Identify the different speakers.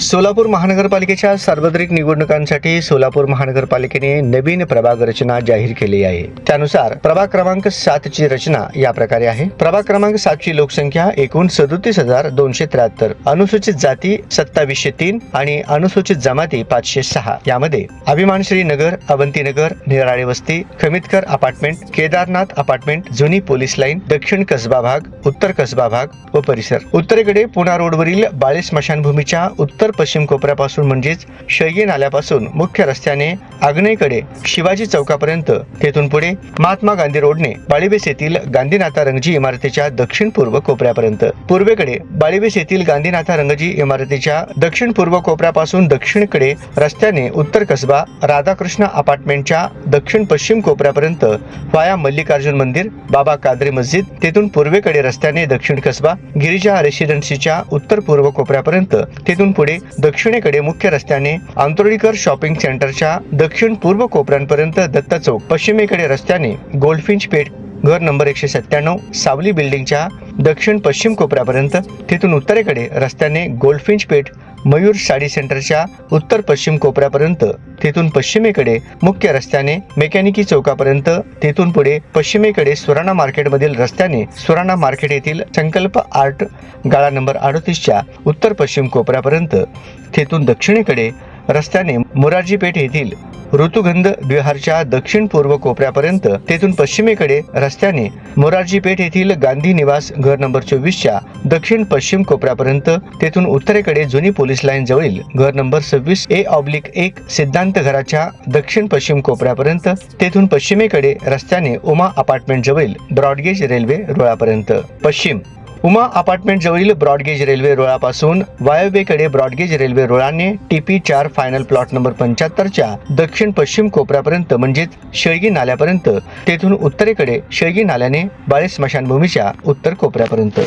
Speaker 1: सोलापूर महानगरपालिकेच्या सार्वत्रिक निवडणुकांसाठी सोलापूर महानगरपालिकेने नवीन प्रभाग रचना जाहीर केली आहे. त्यानुसार प्रभाग क्रमांक सातची रचना या प्रकारे आहे. प्रभाग क्रमांक सातची लोकसंख्या एकूण सदोतीस हजार दोनशे त्र्याहत्तर अनुसूचित जाती सत्तावीसशे तीन आणि अनुसूचित जमाती पाचशे सहा. यामध्ये अभिमानश्री नगर अवंतीनगर निराळे वस्ती खमितकर अपार्टमेंट केदारनाथ अपार्टमेंट जुनी पोलीस लाईन दक्षिण कसबा भाग उत्तर कसबा भाग व परिसर. उत्तरेकडे पुणा रोडवरील बाळे स्मशानभूमीच्या उत्तर उत्तर पश्चिम कोपऱ्यापासून म्हणजेच शैगी नाल्यापासून मुख्य रस्त्याने आग्नेयकडे शिवाजी चौकापर्यंत. तेथून पुढे महात्मा गांधी रोडने बाळीबेस येथील गांधीनाथा रंगजी इमारतीच्या दक्षिण पूर्व कोपऱ्यापर्यंत. पूर्वेकडे बाळीबेस येथील गांधीनाथा रंगजी इमारतीच्या दक्षिण पूर्व कोपऱ्यापासून दक्षिणकडे रस्त्याने उत्तर कसबा राधाकृष्ण अपार्टमेंटच्या दक्षिण पश्चिम कोपऱ्यापर्यंत वाया मल्लिकार्जुन मंदिर बाबा कादरी मस्जिद तेथून पूर्वेकडे रस्त्याने दक्षिण कसबा गिरिजा रेसिडेन्सीच्या उत्तर पूर्व कोपऱ्यापर्यंत तेथून पुढे दक्षिणेकडे मुख्य रस्त्याने आंतोळीकर शॉपिंग सेंटरच्या दक्षिण पूर्व कोपऱ्यांपर्यंत दत्त चौक. पश्चिमेकडे रस्त्याने गोल्डफिंच पेठ घर नंबर एकशे सत्त्याण्णव सावली बिल्डिंगच्या दक्षिण पश्चिम कोपऱ्यापर्यंत. तिथून उत्तरेकडे रस्त्याने गोल्डफिंच पेठ मयूर साडी सेंटरच्या उत्तर पश्चिम कोपऱ्यापर्यंत तेथून पश्चिमेकडे मुख्य रस्त्याने मेकॅनिकी चौकापर्यंत तेथून पुढे पश्चिमेकडे सुराणा मार्केटमधील रस्त्याने सुराणा मार्केट येथील संकल्प आर्ट गाळा नंबर अडतीसच्या उत्तर पश्चिम कोपऱ्यापर्यंत तेथून दक्षिणेकडे रस्त्याने मोरारजी पेठ येथील ऋतुगंध विहारच्या दक्षिण पूर्व कोपऱ्यापर्यंत तेथून पश्चिमेकडे रस्त्याने मोरारजी पेठ येथील गांधी निवास घर नंबर चोवीसच्या दक्षिण पश्चिम कोपऱ्यापर्यंत तेथून उत्तरेकडे जुनी पोलीस लाईन जवळील घर नंबर सव्वीस ए ऑब्लिक एक सिद्धांत घराच्या दक्षिण पश्चिम कोपऱ्यापर्यंत तेथून पश्चिमेकडे रस्त्याने उमा अपार्टमेंट जवळील ब्रॉडगेज रेल्वे रुळापर्यंत. पश्चिम उमा अपार्टमेंट जवळील ब्रॉडगेज रेल्वे रुळापासून वायव्येकडे ब्रॉडगेज रेल्वे रुळाने टीपी चार फायनल प्लॉट नंबर पंच्याहत्तरच्या दक्षिण पश्चिम कोपऱ्यापर्यंत म्हणजेच शेळगी नाल्यापर्यंत तेथून उत्तरेकडे शेळगी नाल्याने बाळे स्मशानभूमीच्या उत्तर कोपऱ्यापर्यंत.